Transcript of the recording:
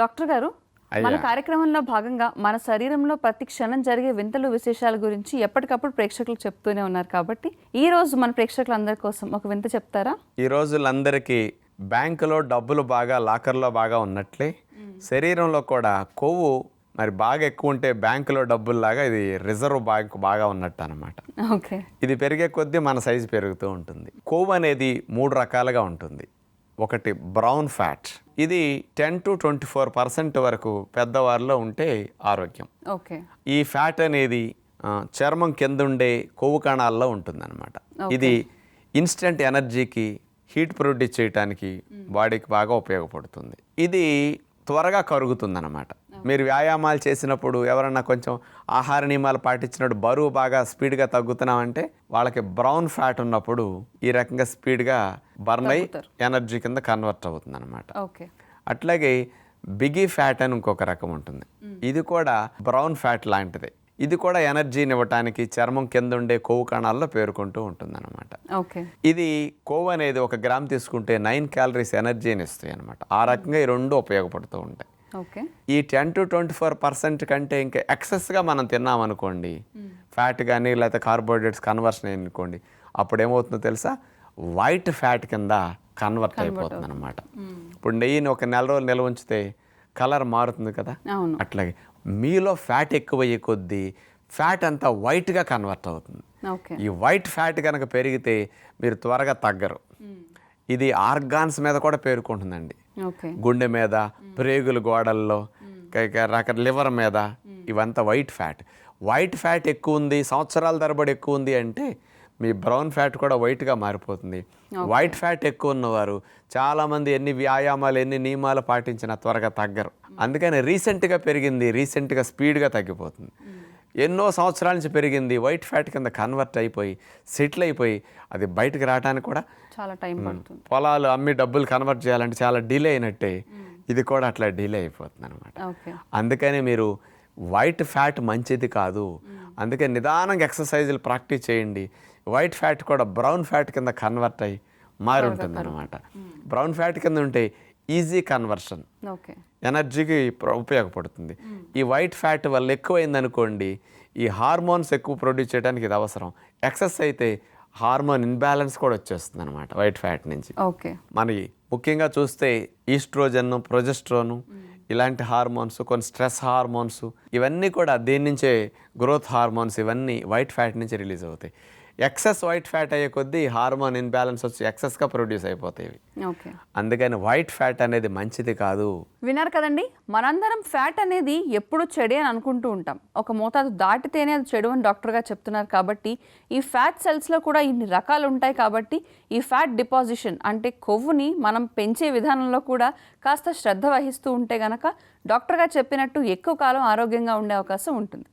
Doctor గారు మన. కార్యక్రమంలో భాగంగా మన శరీరంలో ప్రతి క్షణం జరిగే వింతలు విశేషాల గురించి ఎప్పటికప్పుడు ప్రేక్షకులకు చెప్తూనే ఉన్నారు కాబట్టి ఈ రోజు మన ప్రేక్షకులందరి కోసం ఒక వింత చెప్తారా? ఈ రోజులందరికీ బ్యాంకులో డబ్బులు బాగా లాకర్లో బాగా ఉన్నట్లే శరీరంలో కూడా కొవ్వు మరి బాగా ఎక్కువ ఉంటే బ్యాంకులో డబ్బుల్లాగా ఇది రిజర్వ్ బ్యాంక్ బాగా ఉన్నట్టు అనమాట ఓకే. ఇది పెరిగే కొద్దీ మన సైజు పెరుగుతూ ఉంటుంది. కొవ్వు అనేది మూడు రకాలుగా ఉంటుంది. ఒకటి బ్రౌన్ ఫ్యాట్. ఇది ten to twenty four percent వరకు పెద్దవారిలో ఉంటే ఆరోగ్యం. ఓకే. ఈ ఫ్యాట్ అనేది చర్మం కింద ఉండే కొవ్వు కణాల్లో ఉంటుందన్నమాట. ఇది ఇన్స్టెంట్ ఎనర్జీకి హీట్ ప్రొడ్యూస్ చేయడానికి బాడీకి బాగా ఉపయోగపడుతుంది. ఇది త్వరగా కరుగుతుందన్నమాట. మీరు వ్యాయామాలు చేసినప్పుడు ఎవరన్నా కొంచెం ఆహార నియమాలు పాటించినప్పుడు బరువు బాగా స్పీడ్గా తగ్గుతున్నామంటే వాళ్ళకి బ్రౌన్ ఫ్యాట్ ఉన్నప్పుడు ఈ రకంగా స్పీడ్గా బర్న్ అయ్యి ఎనర్జీ కింద కన్వర్ట్ అవుతుంది ఓకే. అట్లాగే బిగి ఫ్యాట్ అని ఇంకొక రకం ఉంటుంది. ఇది కూడా బ్రౌన్ ఫ్యాట్ లాంటిదే. ఇది కూడా ఎనర్జీని ఇవ్వటానికి చర్మం కింద ఉండే కొవ్వు కణాల్లో పేరుకుంటూ ఉంటుంది ఓకే. ఇది కొవ్వు అనేది ఒక గ్రామ్ తీసుకుంటే నైన్ క్యాలరీస్ ఎనర్జీని ఇస్తాయి అనమాట ఆ రకంగా ఈ రెండు ఉపయోగపడుతూ ఉంటాయి. ఈ ten to twenty four percent కంటే ఇంకా ఎక్సెస్గా మనం తిన్నామనుకోండి ఫ్యాట్ కానీ లేకపోతే కార్బోహైడ్రేట్స్ కన్వర్షన్ అనుకోండి అప్పుడు ఏమవుతుందో తెలుసా? వైట్ ఫ్యాట్ కింద కన్వర్ట్ అయిపోతుంది అనమాట ఇప్పుడు నెయ్యిని ఒక నెల రోజులు నిల్వ ఉంచితే కలర్ మారుతుంది కదా? అట్లాగే మీలో ఫ్యాట్ ఎక్కువయ్యే కొద్దీ ఫ్యాట్ అంతా వైట్గా కన్వర్ట్ అవుతుంది. ఈ వైట్ ఫ్యాట్ కనుక పెరిగితే మీరు త్వరగా తగ్గరు. ఇది ఆర్గాన్స్ మీద కూడా పేరుకుంటుందండి. గుండె మీద ప్రేగుల గోడల్లో రక లివర్ మీద ఇవంతా వైట్ ఫ్యాట్. వైట్ ఫ్యాట్ ఎక్కువ ఉంది సంవత్సరాల తరబడి ఎక్కువ ఉంది అంటే మీ బ్రౌన్ ఫ్యాట్ కూడా వైట్గా మారిపోతుంది. వైట్ ఫ్యాట్ ఎక్కువ ఉన్నవారు చాలామంది ఎన్ని వ్యాయామాలు ఎన్ని నియమాలు పాటించినా త్వరగా తగ్గరు. అందుకని రీసెంట్గా పెరిగింది రీసెంట్గా స్పీడ్గా తగ్గిపోతుంది. ఎన్నో సంవత్సరాల నుంచి పెరిగింది. వైట్ ఫ్యాట్ కింద కన్వర్ట్ అయిపోయి సెటిల్ అయిపోయి అది బయటకు రావడానికి కూడా చాలా టైం పడుతుంది. పొలాలు అమ్మి డబ్బులు కన్వర్ట్ చేయాలంటే చాలా డిలే అయినట్టే. ఇది కూడా అట్లా డిలే అయిపోతుంది అనమాట అందుకని మీరు వైట్ ఫ్యాట్ మంచిది కాదు. అందుకే నిదానంగా ఎక్సర్సైజులు ప్రాక్టీస్ చేయండి. వైట్ ఫ్యాట్ కూడా బ్రౌన్ ఫ్యాట్ కింద కన్వర్ట్ అయ్యి మారి ఉంటుంది అనమాట బ్రౌన్ ఫ్యాట్ కింద ఉంటే ఈజీ కన్వర్షన్ ఓకే. ఎనర్జీకి ఉపయోగపడుతుంది. ఈ వైట్ ఫ్యాట్ వల్ల ఎక్కువైంది అనుకోండి ఈ హార్మోన్స్ ఎక్కువ ప్రొడ్యూస్ చేయడానికి ఇది అవసరం. ఎక్సెస్ అయితే హార్మోన్ ఇన్బ్యాలెన్స్ కూడా వచ్చేస్తుంది అనమాట వైట్ ఫ్యాట్ నుంచి. ఓకే. మనకి ముఖ్యంగా చూస్తే ఈస్ట్రోజన్ ప్రొజెస్ట్రోను ఇలాంటి హార్మోన్స్ కొన్ని స్ట్రెస్ హార్మోన్స్ ఇవన్నీ కూడా దీని నుంచే గ్రోత్ హార్మోన్స్ ఇవన్నీ వైట్ ఫ్యాట్ నుంచి రిలీజ్ అవుతాయి. ఎక్సెస్ వైట్ ఫ్యాట్ అయ్యే కొద్దీ హార్మోన్ ఇన్బ్యాలెన్స్ వచ్చి ఎక్సెస్గా ప్రొడ్యూస్ అయిపోతాయి అందుకని వైట్ ఫ్యాట్ అనేది మంచిది కాదు. విన్నారు కదండి? మనందరం ఫ్యాట్ అనేది ఎప్పుడు చెడే అని అనుకుంటూ ఉంటాం. ఒక మోతాదు దాటితేనే అది చెడు అని డాక్టర్గా చెప్తున్నారు కాబట్టి ఈ ఫ్యాట్ సెల్స్లో కూడా ఇన్ని రకాలు ఉంటాయి కాబట్టి ఈ ఫ్యాట్ డిపాజిషన్ అంటే కొవ్వుని మనం పెంచే విధానంలో కూడా కాస్త శ్రద్ధ వహిస్తూ ఉంటే గనక డాక్టర్గా చెప్పినట్టు ఎక్కువ కాలం ఆరోగ్యంగా ఉండే అవకాశం ఉంటుంది.